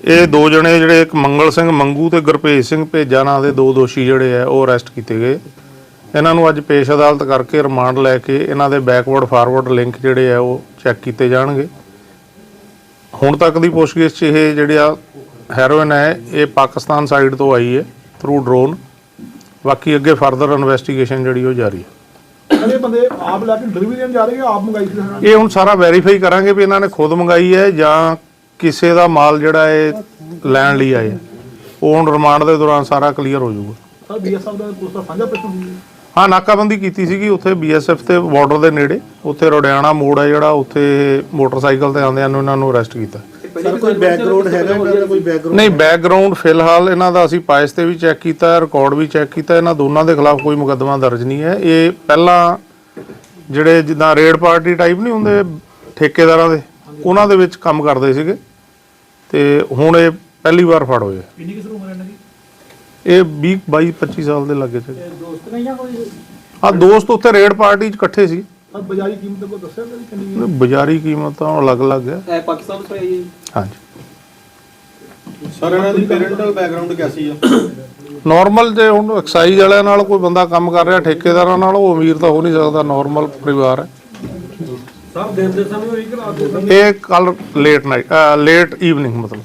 ਇਹ ਦੋ ਜਣੇ ਜਿਹੜੇ ਇੱਕ ਮੰਗਲ ਸਿੰਘ ਮੰਗੂ ਤੇ ਗੁਰਭੇਜ ਸਿੰਘ ਭੇਜਾ ਨਾਂ ਦੇ ਦੋ ਦੋਸ਼ੀ ਜਿਹੜੇ ਆ ਉਹ ਅਰੈਸਟ ਕੀਤੇ ਗਏ। ਇਹਨਾਂ ਨੂੰ ਅੱਜ ਪੇਸ਼ ਅਦਾਲਤ ਕਰਕੇ ਰਿਮਾਂਡ ਲੈ ਕੇ ਇਹਨਾਂ ਦੇ ਬੈਕਵਰਡ ਫਾਰਵਰਡ ਲਿੰਕ ਜਿਹੜੇ ਆ ਉਹ ਚੈੱਕ ਕੀਤੇ ਜਾਣਗੇ। ਹੁਣ ਤੱਕ ਦੀ ਪੁੱਛਗਿੱਛ 'ਚ ਇਹ ਜਿਹੜਾ ਹੈਰੋਇਨ ਹੈ ਇਹ ਪਾਕਿਸਤਾਨ ਸਾਈਡ ਤੋਂ ਆਈ ਹੈ ਥਰੂ ਡਰੋਨ ਬਾਕੀ ਅੱਗੇ ਫਰਦਰ ਇਨਵੈਸਟੀਗੇਸ਼ਨ ਜਿਹੜੀ ਉਹ ਜਾਰੀ ਹੈ। ਕਹਿੰਦੇ ਬੰਦੇ ਆਪ ਲੈ ਕੇ ਡਿਲੀਵਰੀ ਦੇਣ ਜਾ ਰਹੇ ਕਿ ਆਪ ਮੰਗਾਈ ਸੀ? ਇਹ ਹੁਣ ਸਾਰਾ ਵੈਰੀਫਾਈ ਕਰਾਂਗੇ ਵੀ ਇਹਨਾਂ ਨੇ ਖੁਦ ਮੰਗਾਈ ਹੈ ਜਾਂ ਕਿਸੇ ਦਾ ਮਾਲ ਜਿਹੜਾ ਇਹ ਲੈਣ ਲਈ ਆਏ। ਉਹ ਹੁਣ ਰਿਮਾਂਡ ਦੇ ਦੌਰਾਨ ਸਾਰਾ ਕਲੀਅਰ ਹੋ ਜਾਊਗਾ। ਸਰ ਬੀਐਸਐਫ ਦਾ ਪੁਲਿਸ ਦਾ ਸਾਂਝਾ ਪ੍ਰਸ਼ਨ ਸੀ। ਹਾਂ ਨਾਕਾਬੰਦੀ ਕੀਤੀ ਸੀਗੀ ਉੱਥੇ ਬੀਐਸਐਫ ਤੇ ਬਾਰਡਰ ਦੇ ਨੇੜੇ। ਉੱਥੇ ਰੋਡਿਆਣਾ ਮੋੜ ਹੈ ਜਿਹੜਾ ਉੱਥੇ ਮੋਟਰਸਾਈਕਲ ਤੇ ਆਉਂਦਿਆਂ ਨੂੰ ਇਹਨਾਂ ਨੂੰ ਅਰੈਸਟ ਕੀਤਾ। ਸਰ ਕੋਈ ਬੈਕਗ੍ਰਾਉਂਡ ਹੈਗਾ ਇਹਨਾਂ ਦਾ ਕੋਈ ਬੈਕਗ੍ਰਾਉਂਡ ਨਹੀਂ ਬੈਕਗ੍ਰਾਉਂਡ ਫਿਲਹਾਲ ਇਹਨਾਂ ਦਾ ਅਸੀਂ ਪਾਇਸ ਤੇ ਵੀ ਚੈੱਕ ਕੀਤਾ ਰਿਕਾਰਡ ਵੀ ਚੈੱਕ ਕੀਤਾ। ਇਹਨਾਂ ਦੋਨਾਂ ਦੇ ਖਿਲਾਫ ਕੋਈ ਮੁਕੱਦਮਾ ਦਰਜ ਨਹੀਂ ਹੈ। ਇਹ ਪਹਿਲਾਂ ਜਿਹੜੇ ਜਿੱਦਾਂ ਰੇਡ ਪਾਰਟੀ ਟਾਈਪ ਨਹੀਂ ਹੁੰਦੇ ਠੇਕੇਦਾਰਾਂ ਦੇ ਉਹਨਾਂ ਦੇ ਵਿੱਚ ਕੰਮ ਕਰਦੇ ਸੀਗੇ। ਤੇ ਹੁਣ ਇਹ ਪਹਿਲੀ ਵਾਰ ਫੜ ਹੋਏ ਆ। ਕਿੰਨੀ ਕਿਸ ਉਮਰ ਇਹਨਾਂ ਦੀ? ਇਹ 20 22 25 ਸਾਲ ਦੇ ਲੱਗੇ ਸੀ ਦੋਸਤ ਨਹੀਂ ਜਾਂ ਕੋਈ ਆ ਦੋਸਤ ਉੱਥੇ ਰੇਡ ਪਾਰਟੀ 'ਚ ਇਕੱਠੇ ਸੀ। ਸਰ ਬਾਜ਼ਾਰੀ ਕੀਮਤ ਕੋ ਦੱਸਿਆ ਕਿ ਕਿੰਨੀ ਹੈ? ਬਾਜ਼ਾਰੀ ਕੀਮਤ ਤਾਂ ਅਲੱਗ-ਅਲੱਗ ਹੈ ਹੈ ਪਾਕਿਸਤਾਨ ਤੋਂ ਆਈ ਹੈ ਹਾਂਜੀ। ਸਰ ਇਹਨਾਂ ਦੀ ਪੇਰੈਂਟਲ ਬੈਕਗ੍ਰਾਉਂਡ ਕਿਆਸੀ ਆ? ਨਾਰਮਲ ਜੇ ਹੁਣ ਐਕਸਾਈਜ਼ ਵਾਲਿਆਂ ਨਾਲ ਕੋਈ ਬੰਦਾ ਕੰਮ ਕਰ ਰਿਹਾ ਠੇਕੇਦਾਰਾਂ ਨਾਲ ਉਹ ਅਮੀਰ ਤਾਂ ਹੋ ਨਹੀਂ ਸਕਦਾ ਨਾਰਮਲ ਪਰਿਵਾਰ ਹੈ। ਸਰ ਦਿਨ ਦੇ ਸਮੇਂ ਹੋਈ ਕਿ ਰਾਤ ਦੇ ਸਮੇਂ ਇਹ ਕੱਲ ਲੇਟ ਨਾਈਟ ਲੇਟ ਈਵਨਿੰਗ ਮਤਲਬ।